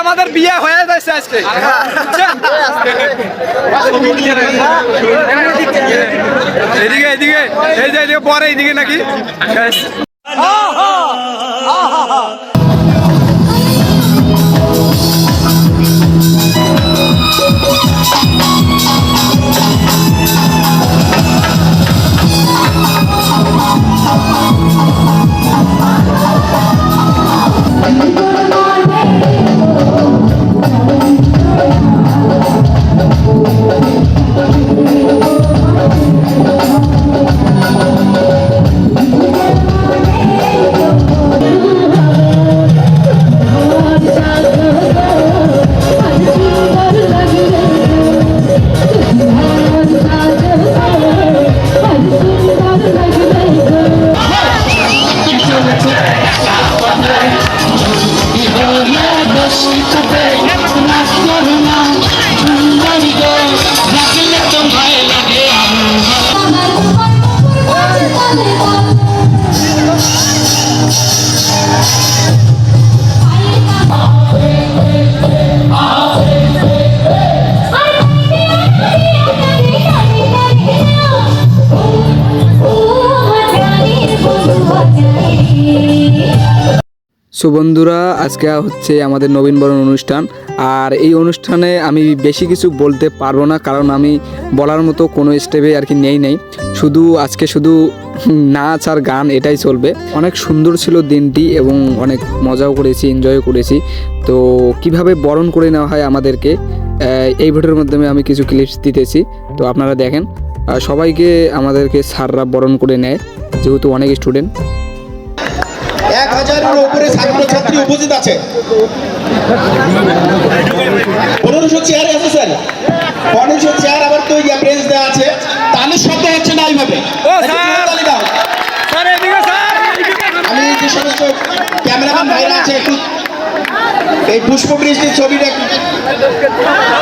আমাদের বিয়ে হয়ে যাচ্ছে আজকে। এদিকে এদিকে এই যে এদিকে পরে এদিকে নাকি। সো বন্ধুরা, আজকে হচ্ছে আমাদের নবীনবরণ অনুষ্ঠান। আর এই অনুষ্ঠানে আমি বেশি কিছু বলতে পারব না, কারণ আমি বলার মতো কোনো স্টেপে আর কি নেই নেই। শুধু আজকে শুধু নাচ আর গান এটাই চলবে। অনেক সুন্দর ছিল দিনটি এবং অনেক মজাও করেছি এনজয়ও করেছি। তো কীভাবে বরণ করে নেওয়া হয় আমাদেরকে এই ভিডিওর মাধ্যমে আমি কিছু ক্লিপস দিতেছি। তো আপনারা দেখেন সবাইকে আমাদেরকে স্যাররা বরণ করে নেয়, যেহেতু অনেক স্টুডেন্ট এক হাজারের উপরে ছাত্রছাত্রী উপস্থিত আছে। পনেরোশো চেয়ার আছে স্যার পনেরোশো চেয়ার আবার তো ব্রেঞ্চ দেওয়া আছে। তাহলে শব্দ হচ্ছে না এইভাবে। আমি যে সমস্ত ক্যামেরাম্যান ভাইরা আছে একটু এই পুষ্প বৃষ্টির ছবিটা একটু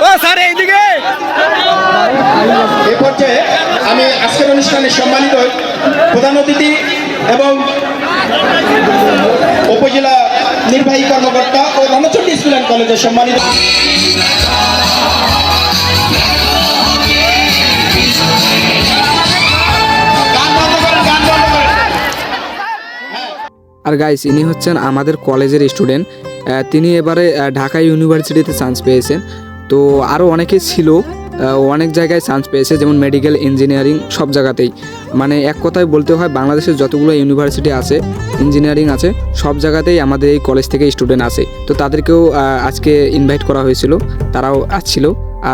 ও স্যার এইদিকে! এ পর্যায়ে আমি আজকের অনুষ্ঠানে সম্মানিত প্রধান অতিথি এবং উপজেলা নির্বাহী কর্মকর্তা ও রণচণ্ডী স্কুল অ্যান্ড কলেজের সম্মানিত। আর গাইস ইনি হচ্ছেন আমাদের কলেজের স্টুডেন্ট তিনি এবারে ঢাকা ইউনিভার্সিটিতে চান্স পেয়েছেন তো আরও অনেকে ছিল অনেক জায়গায় চান্স পেয়েছে, যেমন মেডিকেল ইঞ্জিনিয়ারিং সব জায়গাতেই। মানে এক কথায় বলতে হয়, বাংলাদেশের যতগুলো ইউনিভার্সিটি আছে ইঞ্জিনিয়ারিং আছে, সব জায়গাতেই আমাদের এই কলেজ থেকে স্টুডেন্ট আছে তো তাদেরকেও আজকে ইনভাইট করা হয়েছিল, তারাও আসছিল।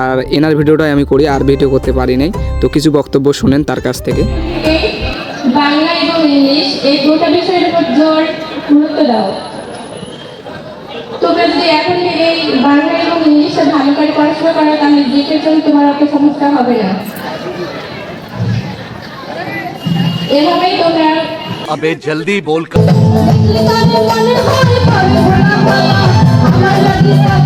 আর এনার ভিডিওটাই আমি করি, আর ভিডিও করতে পারি নাই। তো কিছু বক্তব্য শুনেন তার কাছ থেকে। বাংলা এবং ইংলিশ এই দুটো বিষয়ের উপর জোর গুরুত্ব দাও। তোমরা যদি এখন থেকেই বাংলা এবং ইংলিশে ভালো করে পড়াশোনা করো তাহলে জিকের জন্য তোমার অত সমস্যা হবে না এভাবেই তোমরা अबे जल्दी बोल আমার